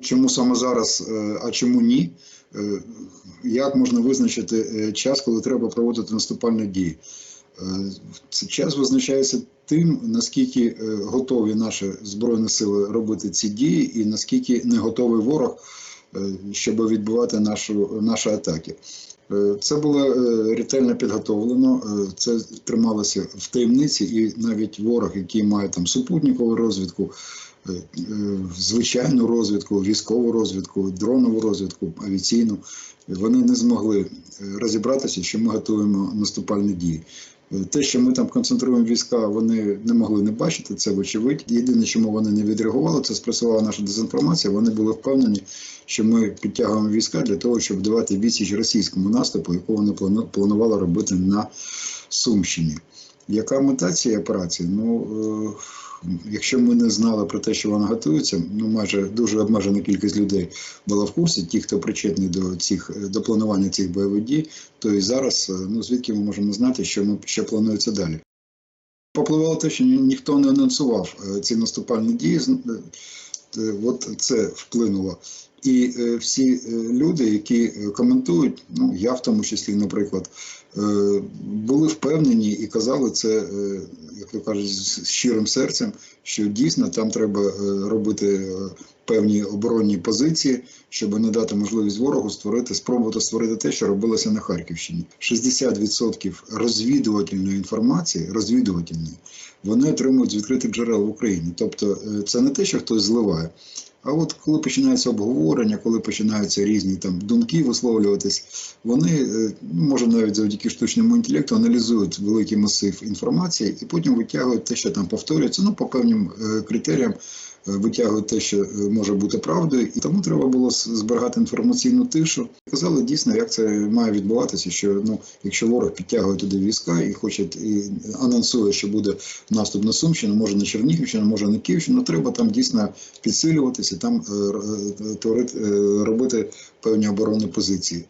Чому саме зараз, е, а чому ні? Е, Як можна визначити е, час, коли треба проводити наступальні дії? Час визначається тим, наскільки готові наші збройні сили робити ці дії, і наскільки не готовий ворог, щоб відбивати нашу, наші атаки. Це було ретельно підготовлено, це трималося в таємниці, і навіть ворог, який має там супутникову розвідку, звичайну розвідку, військову розвідку, дронову розвідку, авіаційну, вони не змогли е, розібратися, що ми готуємо наступальні дії. Е, Те, що ми там концентруємо війська, вони не могли не бачити, це вочевидь. Єдине, чому вони не відреагували, це спрацювала наша дезінформація. Вони були впевнені, що ми підтягуємо війська для того, щоб давати відсіч російському наступу, яку вони плану- планували робити на Сумщині. Яка мета цієї операції? Ну, е, якщо ми не знали про те, що вона готується, ну майже дуже обмежена кількість людей була в курсі, ті, хто причетний до цих до планування цих бойових дій, то і зараз, е, ну звідки ми можемо знати, що ми що планується далі. Попливало те, що ні- ніхто не анонсував е, ці наступальні дії. е, От це вплинуло. І е, всі е, люди, які е, коментують, ну я в тому числі, наприклад, були впевнені і казали це, як то кажуть, з щирим серцем, що дійсно там треба робити певні оборонні позиції, щоб не дати можливість ворогу створити, спробувати створити те, що робилося на Харківщині. 60% розвідувальної інформації, розвідувальної, вони отримують з відкритих джерел в Україні. Тобто це не те, що хтось зливає. А от коли починається обговорення, коли починаються різні там думки висловлюватись, вони е, ну, може навіть завдяки штучному інтелекту аналізують великий масив інформації і потім витягують те, що там повторюється, ну по певним е, критеріям. Е, Витягують те, що е, може бути правдою, і тому треба було зберігати інформаційну тишу. Казали дійсно, як це має відбуватися. Що ну, якщо ворог підтягує туди війська і хоче і анонсує, що буде наступ на Сумщину, може на Чернігівщину, може на Київщину, треба там дійсно підсилюватися, там е, творити, робити певні оборонні позиції.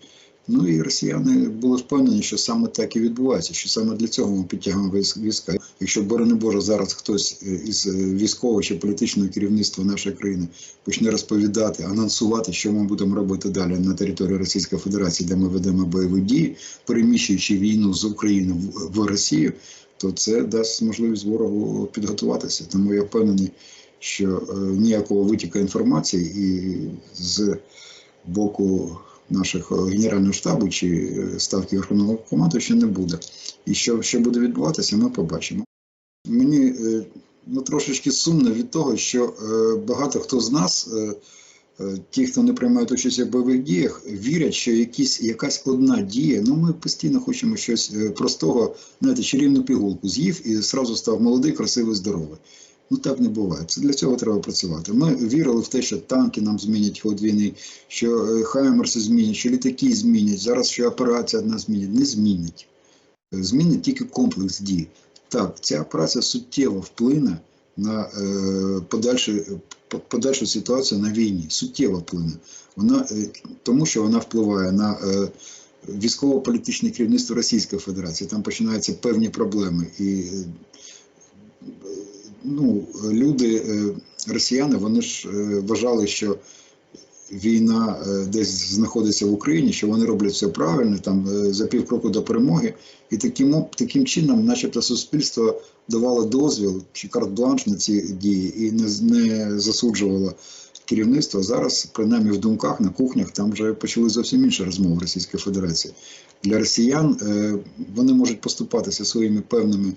Ну і росіяни були впевнені, що саме так і відбувається, що саме для цього ми підтягуємо війська. Якщо борони Боже, зараз хтось е, із е, військового чи політичного керівництва нашої країни почне розповідати, анонсувати, що ми будемо робити далі на території Російської Федерації, де ми ведемо бойові дії, переміщуючи війну з України в, Росію, то це дасть можливість ворогу підготуватися. Тому я впевнений, що е, ніякого витіка інформації і з боку наших е, генерального штабу чи е, ставки Верховного команду ще не буде. І що, що буде відбуватися, ми побачимо. Мені е, ну, трошечки сумно від того, що багато хто з нас, ті, хто не приймають участь у бойових діях, вірять, що якісь, якась одна дія, ну ми постійно хочемо щось простого, знаєте, чарівну пігулку з'їв і зразу став молодий, красивий, здоровий. Ну так не буває. Це для цього треба працювати. Ми вірили в те, що танки нам змінять ход війни, що е, хаймерси змінять, що літаки змінять. Зараз що операція одна змінять. Не змінять. Е, Змінить тільки комплекс дій. Так, ця операція суттєво вплине на е, подальшу, по- подальшу ситуацію на війні. Суттєво вплине. Вона, е, тому що вона впливає на е, військово-політичне керівництво Російської Федерації. Там починаються певні проблеми. І е, ну, люди, е, росіяни, вони ж е, вважали, що війна е, десь знаходиться в Україні, що вони роблять все правильно, там за півкроку до перемоги, і таким, таким чином, начебто, суспільство давало дозвіл чи карт-бланш на ці дії і не, не засуджувало керівництво. Зараз, принаймні, в думках на кухнях там вже почали зовсім інші розмови Російської Федерації. Для росіян вони можуть поступатися своїми певними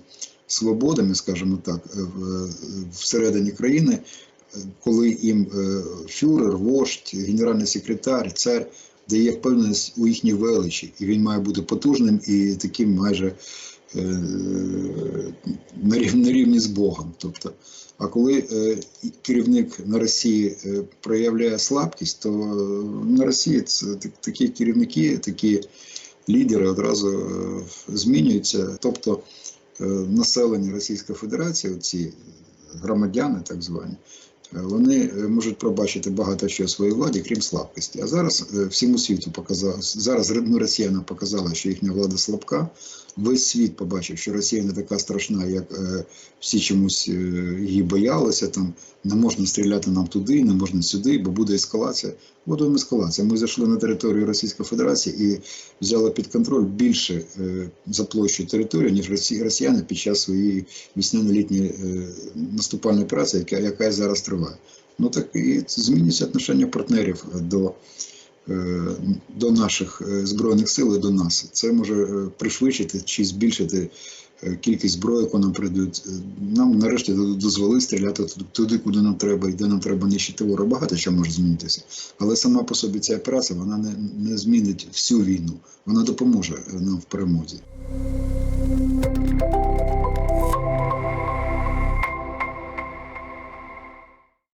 свободами, скажімо так, е, в- всередині країни, е, коли їм е, фюрер, вождь, генеральний секретар, цар дає впевненість у їхній величі, і він має бути потужним і таким майже е, на рівні з Богом. Тобто, а коли е, керівник на Росії е, проявляє слабкість, то е, на Росії це такі керівники, такі лідери одразу е, змінюються. Тобто е, населення Російської Федерації, ці громадяни так звані, е, вони е, можуть пробачити багато що своїй владі, крім слабкості. А зараз е, всьому світу показав, зараз ну, росіянам показала, що їхня влада слабка. Весь світ побачив, що Росія не така страшна, як е, всі чомусь е, її боялися. Там не можна стріляти нам туди, не можна сюди, бо буде ескалація. От ескалація. Ми зайшли на територію Російської Федерації і взяли під контроль більше е, за площу території, ніж росі- росіяни під час своєї весняно-літньої е, наступальної операції, яка, яка зараз триває. Ну так і змінюються отношення партнерів до, до наших е, збройних сил і до нас. Це може е, пришвидшити чи збільшити е, кількість зброї, яку нам прийдуть. Е, Нам нарешті д- дозволили стріляти туди- куди нам треба, і де нам треба нищити ворога. Багато що може змінитися. Але сама по собі ця операція вона не, не змінить всю війну. Вона допоможе е, нам в перемозі.